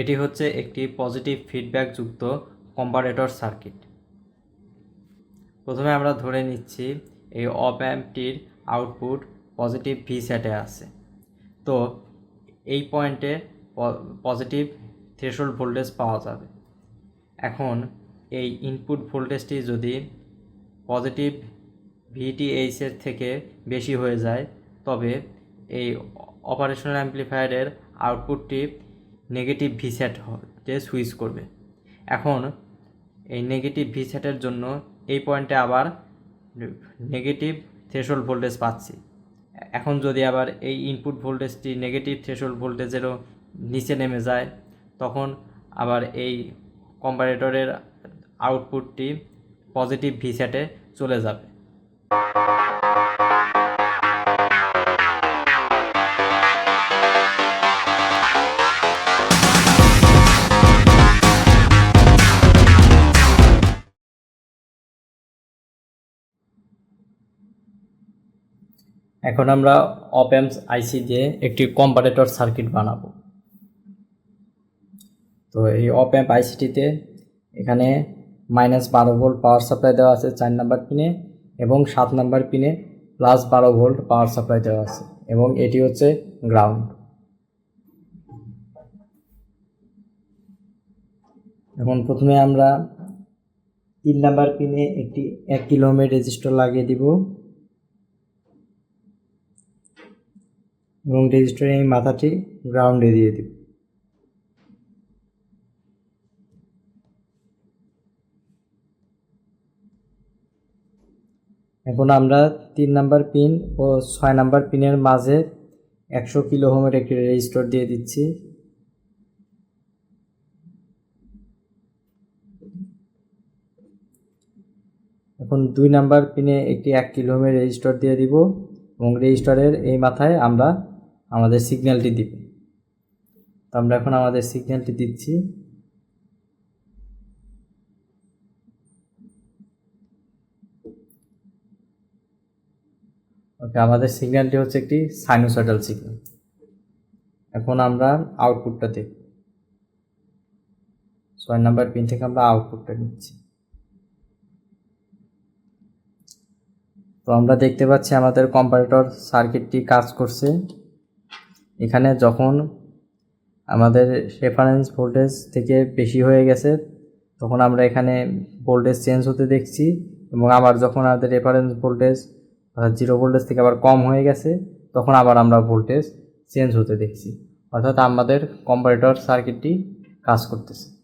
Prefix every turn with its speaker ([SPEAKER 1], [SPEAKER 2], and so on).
[SPEAKER 1] এটি হচ্ছে একটি পজিটিভ ফিডব্যাক যুক্ত কম্পারেটর সার্কিট প্রথমে আমরা ধরে নিচ্ছি এই অপ অ্যাম্পটির আউটপুট পজিটিভ ভি সেটে আছে। তো এই পয়েন্টে পজিটিভ থ্রেশোল্ড ভোল্টেজ পাওয়া যাবে। এখন এই ইনপুট ভোল্টেজটি যদি পজিটিভ ভিটিএইচের থেকে বেশি হয়ে যায়, তবে এই অপারেশনাল অ্যাম্প্লিফায়ারের আউটপুটটি নেগেটিভ ভি সেটে সুইচ করবে। এখন এই নেগেটিভ ভি সেটের জন্য এই পয়েন্টে আবার নেগেটিভ থ্রেশোল্ড ভোল্টেজ পাচ্ছি। এখন যদি আবার এই ইনপুট ভোল্টেজটি নেগেটিভ থ্রেশোল্ড ভোল্টেজেরও নিচে নেমে যায়, তখন আবার এই কম্পারেটরের আউটপুটটি পজিটিভ ভি সেটে চলে যাবে। এখন আমরা অপএমস আইসি দিয়ে একটি কম্পারেটর সার্কিট বানাবো। তো এই অপএম্প আইসিটিতে এখানে মাইনাস বারো ভোল্ট পাওয়ার সাপ্লাই দেওয়া আছে চার নাম্বার পিনে এবং সাত নাম্বার পিনে প্লাস বারো ভোল্ট পাওয়ার সাপ্লাই দেওয়া আছে এবং এটি হচ্ছে গ্রাউন্ড এখন প্রথমে আমরা তিন নাম্বার পিনে একটি এক কিলোমিটার রেজিস্টার লাগিয়ে দিব। এবং রেজিস্টারের এই মাথাটি গ্রাউন্ডে দিয়ে দিব। এখন আমরা তিন নাম্বার পিন ও ছয় নাম্বার পিনের মাঝে একশো কিলো হোমের একটি রেজিস্টার দিয়ে দিচ্ছি। এখন দুই নাম্বার পিনে একটি এক কিলো হোমের রেজিস্টার দিয়ে দিব এবং রেজিস্টারের এই মাথায় আমরা আমাদের সিগন্যালটি দিব। তো আমরা এখন আমাদের সিগন্যালটি দিচ্ছি। ওকে আমাদের সিগন্যালটি হচ্ছে একটি সাইনোসয়েডাল সিগন্যাল এখন আমরা আউটপুটটা দেখব। ছয় নাম্বার পিন থেকে আমরা আউটপুটটা নিচ্ছি। তো আমরা দেখতে পাচ্ছি আমাদের কম্পারেটর সার্কিটটি কাজ করছে। এখানে যখন আমাদের রেফারেন্স ভোল্টেজ থেকে বেশি হয়ে গেছে, তখন আমরা এখানে ভোল্টেজ চেঞ্জ হতে দেখছি এবং আবার যখন আমাদের রেফারেন্স ভোল্টেজ অর্থাৎ জিরো ভোল্টেজ থেকে আবার কম হয়ে গেছে, তখন আবার আমরা ভোল্টেজ চেঞ্জ হতে দেখছি। অর্থাৎ আমাদের কম্পারেটর সার্কিটটি কাজ করতেছে।